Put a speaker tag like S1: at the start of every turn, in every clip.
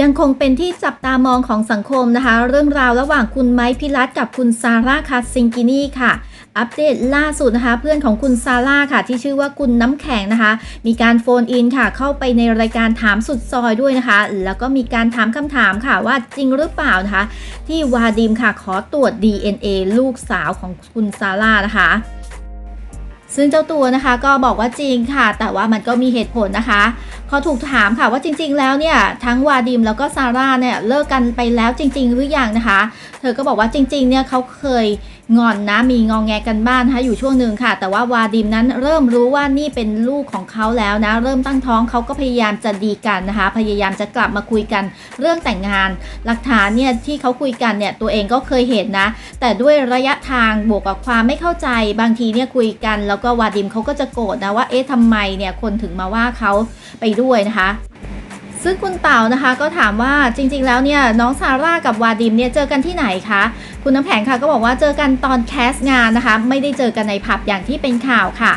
S1: ยังคงเป็นที่จับตามองของสังคมนะคะ เรื่องราวระหว่างคุณไมค์พิรัตกับคุณซาร่าคาซิงกินีค่ะ อัปเดตล่าสุดนะคะ เพื่อนของคุณซาร่าค่ะ ที่ชื่อว่าคุณน้ำแข็งนะคะ มีการโฟนอินค่ะ เข้าไปในรายการถามสุดซอยด้วยนะคะ แล้วก็มีการถามคำถามค่ะว่าจริงหรือเปล่านะคะ ที่วาดิมค่ะขอตรวจ DNA ลูกสาวของคุณซาร่านะคะ ซึ่งเจ้าตัวนะคะก็บอกว่าจริงค่ะ แต่ว่ามันก็มีเหตุผลนะคะเขาถูกถามค่ะว่าจริง ๆ แล้วเนี่ยทั้งวาดิมแล้วก็ซาร่าเนี่ยเลิกกันไปแล้วจริง ๆ หรือยังนะคะ เธอก็บอกว่าจริงๆเนี่ยเขาเคยงอนนะมีงองแงกันบ้านนะคะอยู่ช่วงหนึ่งค่ะ แต่ว่าวาดิมนั้นเริ่มรู้ว่านี่เป็นลูกของเขาแล้วนะ เริ่มตั้งท้องเขาก็พยายามจะดีกันนะคะ พยายามจะกลับมาคุยกันเรื่องแต่งงาน หลักฐานเนี่ยที่เขาคุยกันเนี่ยตัวเองก็เคยเห็นนะ แต่ด้วยระยะทางบวกกับความไม่เข้าใจบางทีเนี่ยคุยกัน แล้วก็วาดิมเขาก็จะโกรธนะว่าเอ๊ะทำไมเนี่ยคนถึงมาว่าเขาไปด้วยนะคะ ซึ่งคุณเต่านะคะก็ถามว่าจริงๆ แล้วเนี่ยน้องซาร่ากับวาดิมเนี่ยเจอกันที่ไหนคะ คุณน้ำแข็งค่ะก็บอกว่าเจอกันตอนแคสงานนะคะ ไม่ได้เจอกันในผับอย่างที่เป็นข่าวค่ะ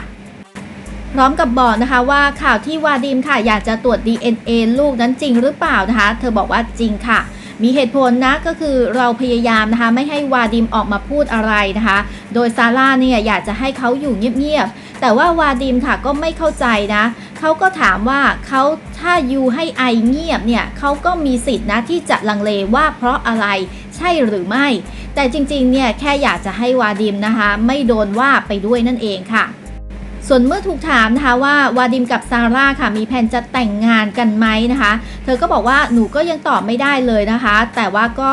S1: พร้อมกับบอกนะคะว่าข่าวที่วาดิมค่ะ อยากจะตรวจ DNA ลูกนั้นจริงหรือเปล่านะคะ เธอบอกว่าจริงค่ะมีเหตุผลนะก็คือเราพยายามนะคะไม่ให้วาดิมออกมาพูดอะไรนะคะ โดยซาร่าเนี่ยอยากจะให้เขาอยู่เงียบๆ แต่ว่าวาดิมค่ะก็ไม่เข้าใจนะ เขาก็ถามว่าเขาถ้ายูให้ไอเงียบเนี่ยเขาก็มีสิทธินะที่จะลังเลว่าเพราะอะไรใช่หรือไม่ แต่จริงๆเนี่ยแค่อยากจะให้วาดิมนะคะ ไม่โดนว่าไปด้วยนั่นเองค่ะ ส่วนเมื่อถูกถามนะคะว่าวาดิมกับซาร่าค่ะมีแผนจะแต่งงานกันไหมนะคะ เธอก็บอกว่าหนูก็ยังตอบไม่ได้เลยนะคะ แต่ว่าก็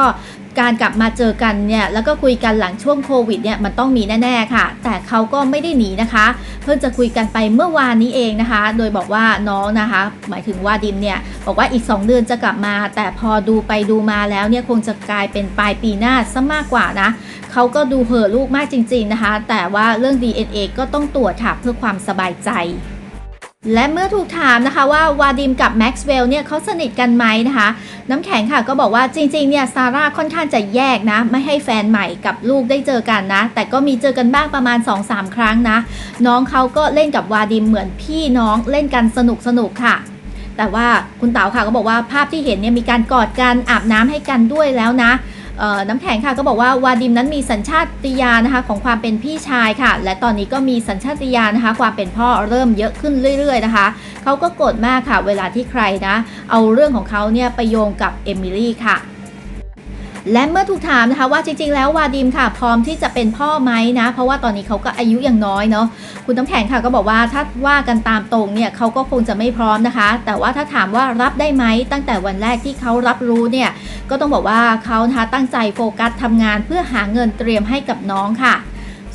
S1: การกลับมาเจอกันเนี่ยแล้วก็คุยกันหลังช่วงโควิดเนี่ยมันต้องมีแน่ๆค่ะ แต่เขาก็ไม่ได้หนีนะคะ เพิ่งจะคุยกันไปเมื่อวานนี้เองนะคะ โดยบอกว่าน้องนะคะ หมายถึงว่าดิมเนี่ยบอกว่าอีก 2 เดือนจะกลับมา แต่พอดูไปดูมาแล้วเนี่ยคงจะกลายเป็นปลายปีหน้าซะมากกว่านะเขาก็ดูเห่อลูกมากจริง ๆนะคะ แต่ว่าเรื่อง DNA ก็ต้องตรวจค่ะเพื่อความสบายใจ และเมื่อถูกถามนะคะว่าวาดิมกับแม็กซ์เวลล์เนี่ยเขาสนิทกันไหมนะคะ น้ำแข็งค่ะก็บอกว่าจริงๆเนี่ยซาร่าค่อนข้างจะแยกนะ ไม่ให้แฟนใหม่กับลูกได้เจอกันนะ แต่ก็มีเจอกันบ้างประมาณ 2-3 ครั้งนะ น้องเขาก็เล่นกับวาดิมเหมือนพี่น้องเล่นกันสนุกสนุกๆค่ะ แต่ว่าคุณเต๋าค่ะก็บอกว่าภาพที่เห็นเนี่ยมีการกอดกันอาบน้ำให้กันด้วยแล้วนะ น้ำแข็งค่ะก็บอกว่าวาดิมนั้นมีสัญชาติญาณนะคะของความเป็นพี่ชายค่ะ และตอนนี้ก็มีสัญชาติญาณนะคะ ความเป็นพ่อเริ่มเยอะขึ้นเรื่อย ๆ นะคะเขาก็โกรธมากค่ะ เวลาที่ใครนะ เอาเรื่องของเขาเนี่ยไปโยงกับเอมิลี่ค่ะ และเมื่อถูกถามนะคะว่าจริงๆ แล้ววาดิมค่ะ พร้อมที่จะเป็นพ่อไหมนะ เพราะว่าตอนนี้เขาก็อายุยังน้อยเนาะคุณน้ำแข็งค่ะก็บอกว่าถ้าว่ากันตามตรงเนี่ยเขาก็คงจะไม่พร้อมนะคะ แต่ว่าถ้าถามว่ารับได้ไหมตั้งแต่วันแรกที่เขารับรู้เนี่ยก็ต้องบอกว่าเขานะคะตั้งใจโฟกัสทำงานเพื่อหาเงินเตรียมให้กับน้องค่ะ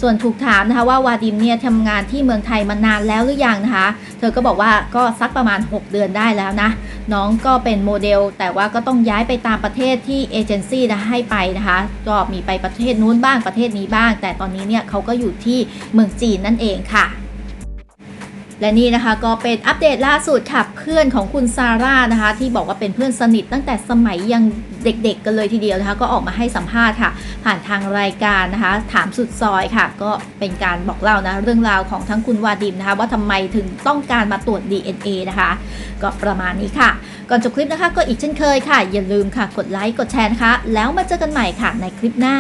S1: ส่วนถูกถามนะคะว่าวาดิมเนี่ยทำงานที่เมืองไทยมานานแล้วหรือยังนะคะ เธอก็บอกว่าก็สักประมาณ 6 เดือนได้แล้วนะ น้องก็เป็นโมเดล แต่ว่าก็ต้องย้ายไปตามประเทศที่เอเจนซี่นะให้ไปนะคะ ก็มีไปประเทศนู้นบ้างประเทศนี้บ้าง แต่ตอนนี้เนี่ยเขาก็อยู่ที่เมืองจีนนั่นเองค่ะ และนี่นะคะก็เป็นอัปเดตล่าสุดค่ะเพื่อนของคุณซาร่านะคะที่บอกว่าเป็นเพื่อนสนิทตั้งแต่สมัยยังเด็กๆกันเลยทีเดียวนะคะก็ออกมาให้สัมภาษณ์ค่ะ ผ่านทางรายการนะคะ ถามสุดซอยค่ะ ก็เป็นการบอกเล่านะเรื่องราวของทั้งคุณวาดิมนะคะ ว่าทำไมถึงต้องการมาตรวจ DNA นะคะ ก็ประมาณนี้ค่ะ ก่อนจบคลิปนะคะ ก็อีกเช่นเคยค่ะ อย่าลืมค่ะกดไลค์กดแชร์นะคะแล้วมาเจอกันใหม่ค่ะในคลิปหน้า